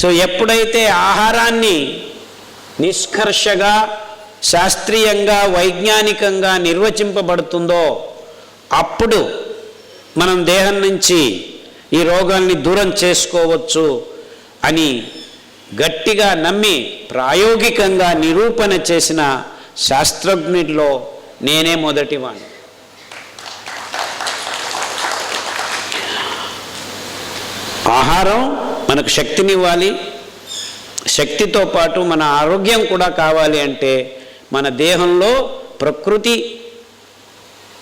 So ఎప్పుడైతే ఆహారాన్ని నిష్కర్షగా శాస్త్రీయంగా వైజ్ఞానికంగా నిర్వచింపబడుతుందో అప్పుడు మనం దేహం నుంచి ఈ రోగాల్ని దూరం చేసుకోవచ్చు అని గట్టిగా నమ్మి ప్రాయోగికంగా నిరూపణ చేసిన శాస్త్రజ్ఞుల్లో నేనే మొదటివాణ్ణి. ఆహారం మనకు శక్తినివ్వాలి. శక్తితో పాటు మన ఆరోగ్యం కూడా కావాలి అంటే మన దేహంలో ప్రకృతి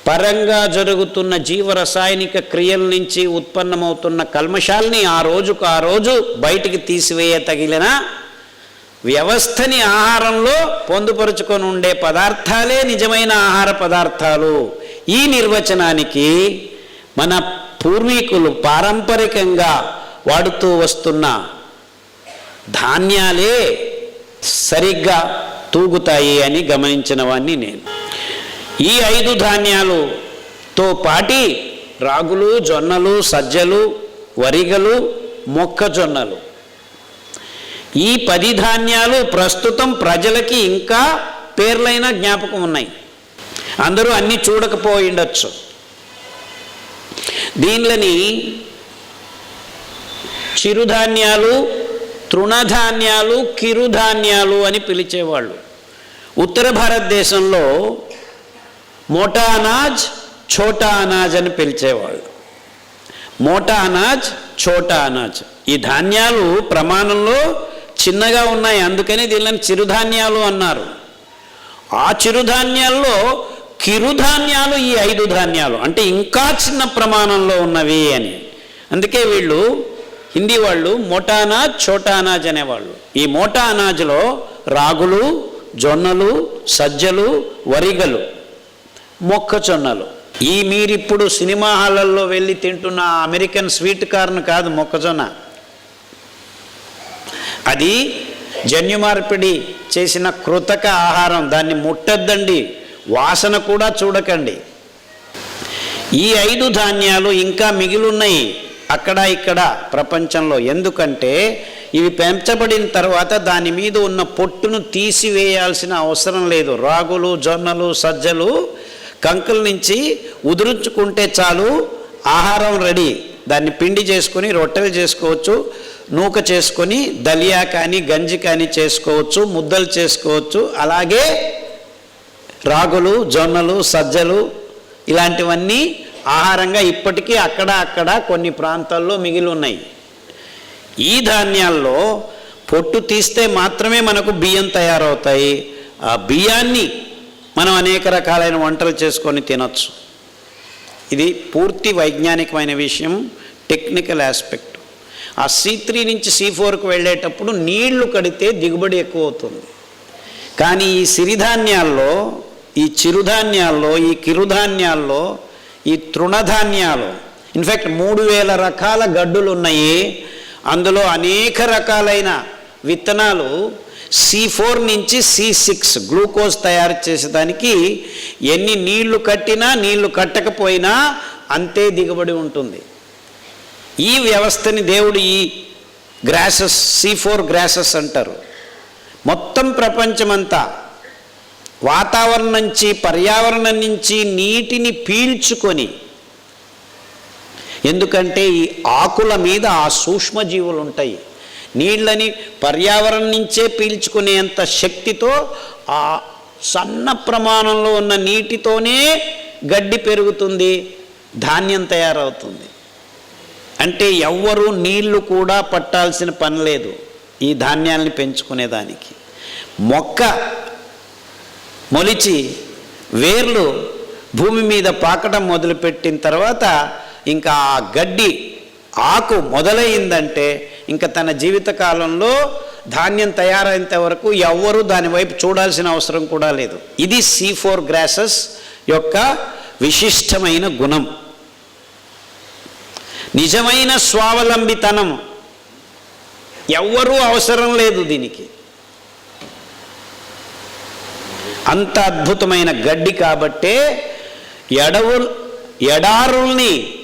పరంగా జరుగుతున్న జీవరసాయనిక క్రియల నుంచి ఉత్పన్నమవుతున్న కల్మషాల్ని ఆ రోజుకు ఆ రోజు బయటికి తీసివేయ తగిలిన వ్యవస్థని ఆహారంలో పొందుపరుచుకొని ఉండే పదార్థాలే నిజమైన ఆహార పదార్థాలు. ఈ నిర్వచనానికి మన పూర్వీకులు పారంపరికంగా వాడుతూ వస్తున్న ధాన్యాలే సరిగ్గా తూగుతాయి అని గమనించిన వాణ్ణి నేను. ఈ ఐదు ధాన్యాలుతో పాటి రాగులు జొన్నలు సజ్జలు వరిగలు మొక్కజొన్నలు. ఈ పది ధాన్యాలు ప్రస్తుతం ప్రజలకి ఇంకా పేర్లైన జ్ఞాపకం ఉన్నాయి. అందరూ అన్నీ చూడకపోయిండొచ్చు. దీనిలని చిరుధాన్యాలు తృణధాన్యాలు కిరుధాన్యాలు అని పిలిచేవాళ్ళు. ఉత్తర భారతదేశంలో మోటా అనాజ్ ఛోటా అనాజ్ అని పిలిచేవాళ్ళు. మోటా అనాజ్ ఛోటా అనాజ్. ఈ ధాన్యాలు ప్రమాణంలో చిన్నగా ఉన్నాయి అందుకని దీనిని చిరుధాన్యాలు అన్నారు. ఆ చిరుధాన్యాల్లో కిరుధాన్యాలు ఈ ఐదు ధాన్యాలు అంటే ఇంకా చిన్న ప్రమాణంలో ఉన్నవి అని. అందుకే వీళ్ళు హిందీ వాళ్ళు మోటా అనాజ్ ఛోటా అనాజ్ అనేవాళ్ళు. ఈ మోటా అనాజ్లో రాగులు జొన్నలు సజ్జలు వరిగలు మొక్కజొన్నలు. ఈ మీరిప్పుడు సినిమా హాళ్ళల్లో వెళ్ళి తింటున్న అమెరికన్ స్వీట్ కార్న్ కాదు మొక్కజొన్న. అది జన్యు మార్పిడి చేసిన కృతక ఆహారం. దాన్ని ముట్టద్దండి. వాసన కూడా చూడకండి. ఈ ఐదు ధాన్యాలు ఇంకా మిగిలిన్నాయి అక్కడ ఇక్కడ ప్రపంచంలో. ఎందుకంటే ఇవి పెంచబడిన తర్వాత దాని మీద ఉన్న పొట్టును తీసివేయాల్సిన అవసరం లేదు. రాగులు జొన్నలు సజ్జలు కంకుల నుంచి ఉదురుచుకుంటే చాలు ఆహారం రెడీ. దాన్ని పిండి చేసుకొని రొట్టెలు చేసుకోవచ్చు నూక చేసుకొని దలియా కానీ గంజి కానీ చేసుకోవచ్చు ముద్దలు చేసుకోవచ్చు. అలాగే రాగులు జొన్నలు సజ్జలు ఇలాంటివన్నీ ఆహారంగా ఇప్పటికీ అక్కడ అక్కడ కొన్ని ప్రాంతాల్లో మిగిలి ఉన్నాయి. ఈ ధాన్యాల్లో పొట్టు తీస్తే మాత్రమే మనకు బియ్యం తయారవుతాయి. ఆ బియ్యాన్ని మనం అనేక రకాలైన వంటలు చేసుకొని తినచ్చు. ఇది పూర్తి వైజ్ఞానికమైన విషయం టెక్నికల్ ఆస్పెక్ట్. ఆ సి త్రీ నుంచి సి ఫోర్కి వెళ్ళేటప్పుడు నీళ్ళు కడితే దిగుబడి ఎక్కువ అవుతుంది కానీ ఈ సిరిధాన్యాల్లో ఈ చిరుధాన్యాల్లో ఈ కిరుధాన్యాల్లో ఈ తృణధాన్యాలు ఇన్ఫ్యాక్ట్ మూడు వేల రకాల గడ్డులు ఉన్నాయి అందులో అనేక రకాలైన విత్తనాలు సి ఫోర్ నుంచి సి సిక్స్ గ్లూకోజ్ తయారు చేసేదానికి ఎన్ని నీళ్ళు కట్టినా నీళ్ళు కట్టకపోయినా అంతే దిగుబడి ఉంటుంది. ఈ వ్యవస్థని దేవుడు ఈ గ్రాసెస్ సి ఫోర్ గ్రాసెస్ అంటారు. మొత్తం ప్రపంచమంతా వాతావరణం నుంచి పర్యావరణం నుంచి నీటిని పీల్చుకొని ఎందుకంటే ఈ ఆకుల మీద ఆ సూక్ష్మజీవులు ఉంటాయి. నీళ్ళని పర్యావరణం నుంచే పీల్చుకునేంత శక్తితో ఆ సన్న ప్రమాణంలో ఉన్న నీటితోనే గడ్డి పెరుగుతుంది ధాన్యం తయారవుతుంది. అంటే ఎవ్వరూ నీళ్ళు కూడా పట్టాల్సిన పని లేదు ఈ ధాన్యాల్ని పెంచుకునేదానికి. మొక్క మొలిచి వేర్లు భూమి మీద పాకడం మొదలుపెట్టిన తర్వాత ఇంకా ఆ గడ్డి ఆకు మొదలైందంటే ఇంకా తన జీవిత కాలంలో ధాన్యం తయారైనంత వరకు ఎవ్వరూ దాని వైపు చూడాల్సిన అవసరం కూడా లేదు. ఇది సి ఫోర్ గ్రాసెస్ యొక్క విశిష్టమైన గుణం. నిజమైన స్వావలంబితనం. ఎవ్వరూ అవసరం లేదు దీనికి. అంత అద్భుతమైన గడ్డి కాబట్టే ఎడవు ఎడారుల్ని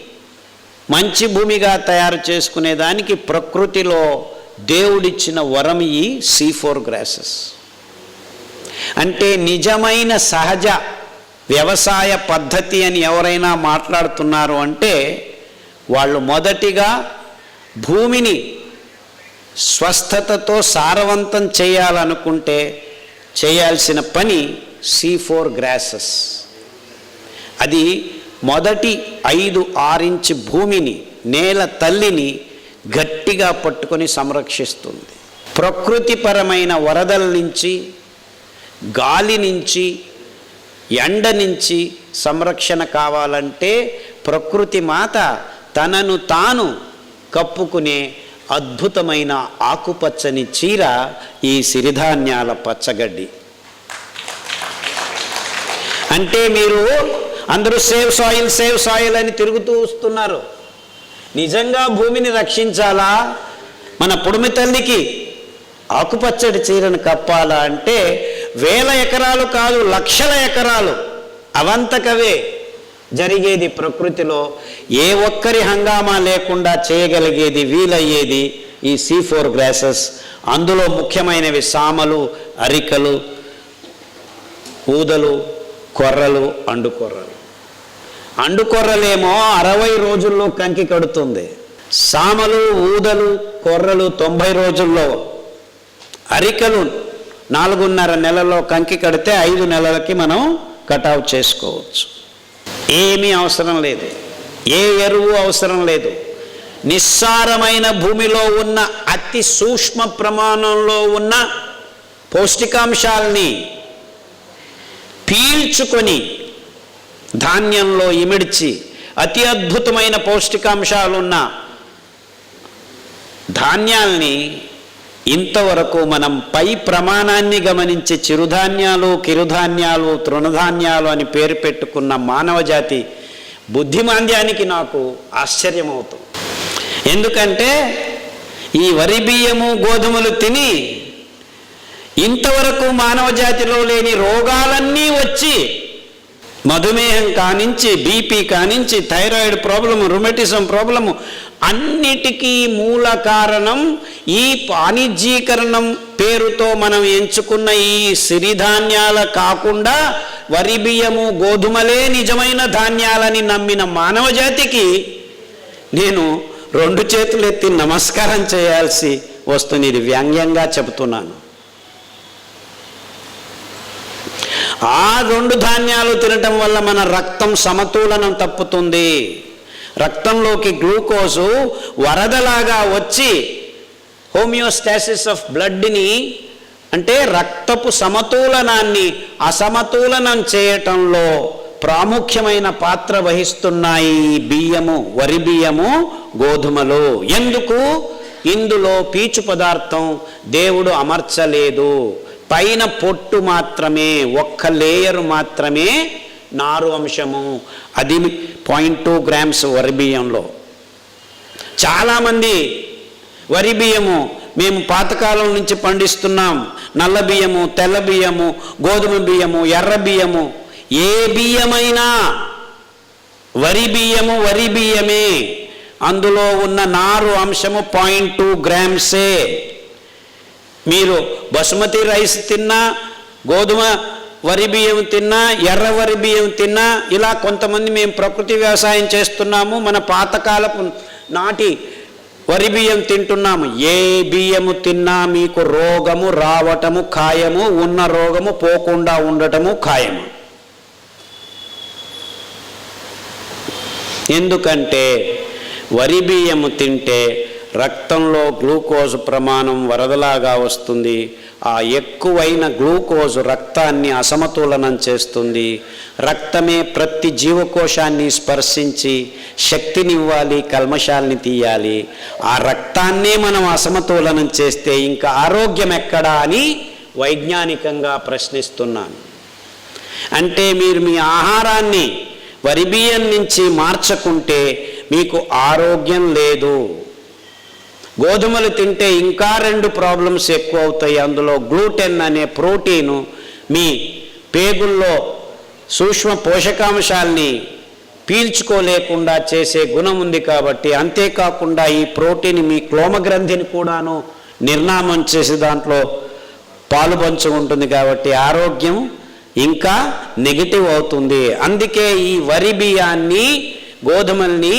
మంచి భూమిగా తయారు చేసుకునేదానికి ప్రకృతిలో దేవుడిచ్చిన వరం ఈ సీ ఫోర్ గ్రాసెస్ అంటే నిజమైన సహజ వ్యవసాయ పద్ధతి అని ఎవరైనా మాట్లాడుతున్నారు అంటే వాళ్ళు మొదటిగా భూమిని స్వస్థతతో సారవంతం చేయాలనుకుంటే చేయాల్సిన పని సీ ఫోర్ గ్రాసెస్ అది మొదటి ఐదు ఆరించ్ భూమిని నేల తల్లిని గట్టిగా పట్టుకొని సంరక్షిస్తుంది. ప్రకృతిపరమైన వరదల నుంచి గాలి నుంచి ఎండ నుంచి సంరక్షణ కావాలంటే ప్రకృతి మాత తనను తాను కప్పుకునే అద్భుతమైన ఆకుపచ్చని చీర ఈ సిరిధాన్యాల పచ్చగడ్డి. అంటే మీరు అందరూ సేవ్ సాయిల్ సేవ్ సాయిల్ అని తిరుగుతూ వస్తున్నారు. నిజంగా భూమిని రక్షించాలా? మన పుడిమి తల్లికి ఆకుపచ్చడి చీరను కప్పాలా అంటే వేల ఎకరాలు కాదు లక్షల ఎకరాలు అవంతకవే జరిగేది ప్రకృతిలో. ఏ ఒక్కరి హంగామా లేకుండా చేయగలిగేది వీలయ్యేది ఈ సీ ఫోర్ గ్రాసెస్. అందులో ముఖ్యమైనవి సామలు అరికలు ఊదలు కొర్రలు అండుకొర్రలు. అండుకొర్రలేమో అరవై రోజుల్లో కంకి కడుతుంది. సామలు ఊదలు కొర్రలు తొంభై రోజుల్లో. అరికలు నాలుగున్నర నెలలో కంకి కడితే ఐదు నెలలకి మనం కటావు చేసుకోవచ్చు. ఏమీ అవసరం లేదు. ఏ ఎరువు అవసరం లేదు. నిస్సారమైన భూమిలో ఉన్న అతి సూక్ష్మ ప్రమాణంలో ఉన్న పౌష్టికాంశాలని పీల్చుకొని ధాన్యంలో ఇమిడ్చి అతి అద్భుతమైన పౌష్టికాంశాలున్న ధాన్యాల్ని ఇంతవరకు మనం పై ప్రమాణాన్ని గమనించి చిరుధాన్యాలు కిరుధాన్యాలు తృణధాన్యాలు అని పేరు పెట్టుకున్న మానవజాతి బుద్ధిమాంద్యానికి నాకు ఆశ్చర్యమవుతుంది. ఎందుకంటే ఈ వరి బియ్యము గోధుమలు తిని ఇంతవరకు మానవ జాతిలో లేని రోగాలన్నీ వచ్చి మధుమేహం కానించి బీపీ కానించి థైరాయిడ్ ప్రాబ్లము రుమెటిజం ప్రాబ్లము అన్నిటికీ మూల కారణం ఈ వాణిజ్యీకరణం పేరుతో మనం ఎంచుకున్న ఈ సిరిధాన్యాల కాకుండా వరి బియ్యము గోధుమలే నిజమైన ధాన్యాలని నమ్మిన మానవ జాతికి నేను రెండు చేతులు ఎత్తి నమస్కారం చేయాల్సి వస్తుంది ఇది వ్యంగ్యంగా చెబుతున్నాను. ఆ రెండు ధాన్యాలు తినటం వల్ల మన రక్తం సమతూలనం తప్పుతుంది. రక్తంలోకి గ్లూకోజు వరదలాగా వచ్చి హోమియోస్టాసిస్ ఆఫ్ బ్లడ్ని అంటే రక్తపు సమతూలనాన్ని అసమతూలనం చేయటంలో ప్రాముఖ్యమైన పాత్ర వహిస్తున్నాయి బియ్యము వరి బియ్యము గోధుమలు. ఎందుకు? ఇందులో పీచు పదార్థం దేవుడు అమర్చలేదు. పైన పొట్టు మాత్రమే ఒక్క లేయర్ మాత్రమే నారు అంశము. అది పాయింట్ టూ గ్రామ్స్ వరి బియ్యంలో. చాలామంది వరి బియ్యము మేము పాతకాలం నుంచి పండిస్తున్నాం. నల్ల బియ్యము తెల్ల బియ్యము గోధుమ బియ్యము ఎర్ర బియ్యము. ఏ బియ్యమైనా వరి బియ్యము వరి బియ్యమే. అందులో ఉన్న నారు అంశము పాయింట్ టూ గ్రామ్సే మీరు బసుమతి రైస్ తిన్నా గోధుమ వరి బియ్యం తిన్నా ఎర్ర వరి బియ్యం తిన్నా ఇలా కొంతమంది మేము ప్రకృతి వ్యవసాయం చేస్తున్నాము మన పాతకాలపు నాటి వరి బియ్యం తింటున్నాము. ఏ బియ్యము తిన్నా మీకు రోగము రావటము ఖాయము ఉన్న రోగము పోకుండా ఉండటము ఖాయము. ఎందుకంటే వరి బియ్యము తింటే రక్తంలో గ్లూకోజ్ ప్రమాణం వరదలాగా వస్తుంది. ఆ ఎక్కువైన గ్లూకోజ్ రక్తాన్ని అసమతులనం చేస్తుంది. రక్తమే ప్రతి జీవకోశాన్ని స్పర్శించి శక్తినివ్వాలి కల్మషాల్ని తీయాలి. ఆ రక్తాన్నే మనం అసమతులనం చేస్తే ఇంకా ఆరోగ్యం ఎక్కడా అని వైజ్ఞానికంగా ప్రశ్నిస్తున్నాను. అంటే మీరు మీ ఆహారాన్ని వరి బియ్యం నుంచి మార్చకుంటే మీకు ఆరోగ్యం లేదు. గోధుమలు తింటే ఇంకా రెండు ప్రాబ్లమ్స్ ఎక్కువ అవుతాయి అందులో గ్లూటెన్ అనే ప్రోటీను మీ పేగుల్లో సూక్ష్మ పోషకాంశాల్ని పీల్చుకోలేకుండా చేసే గుణం ఉంది కాబట్టి అంతేకాకుండా ఈ ప్రోటీన్ మీ క్లోమగ్రంథిని కూడాను నిర్నామం చేసి దాంట్లో పాలుపంచు ఉంటుంది కాబట్టి ఆరోగ్యం ఇంకా నెగిటివ్ అవుతుంది. అందుకే ఈ వరి బియ్యాన్ని గోధుమల్ని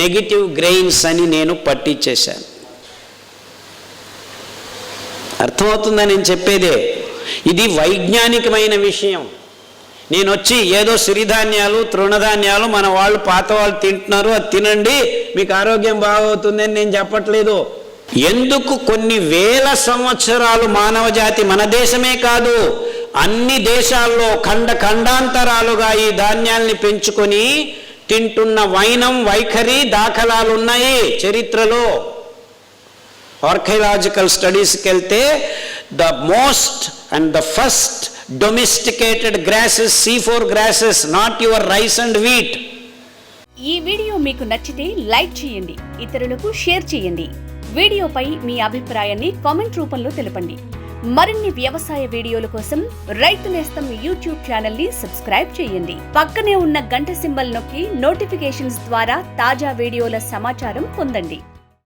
నెగిటివ్ గ్రెయిన్స్ అని నేను పట్టించేశాను. అర్థమవుతుందని నేను చెప్పేదే. ఇది వైజ్ఞానికమైన విషయం. నేను వచ్చి ఏదో సిరిధాన్యాలు తృణధాన్యాలు మన వాళ్ళు పాత వాళ్ళు తింటున్నారు అది తినండి మీకు ఆరోగ్యం బాగవుతుందని నేను చెప్పట్లేదు. ఎందుకు కొన్ని వేల సంవత్సరాలు మానవ జాతి మన దేశమే కాదు అన్ని దేశాల్లో ఖండ ఖండాంతరాలుగా ఈ ధాన్యాల్ని పెంచుకొని తింటున్న వైనం వైఖరి దాఖలాలు ఉన్నాయి చరిత్రలో. ఆర్కయలాజికల్ స్టడీస్కి వెళ్తే the most and the first domesticated grasses C four grasses not your rice and wheat. ఈ వీడియో మీకు నచ్చితే లైక్ చేయండి ఇతరులకు షేర్ చేయండి. వీడియోపై మీ అభిప్రాయాన్ని కామెంట్ రూపంలో తెలపండి. మరిన్ని వ్యవసాయ వీడియోల కోసం రైతు నేస్తం యూట్యూబ్ ఛానల్ని సబ్స్క్రైబ్ చేయండి. పక్కనే ఉన్న గంట సింబల్ నొక్కి నోటిఫికేషన్స్ ద్వారా తాజా వీడియోల సమాచారం పొందండి.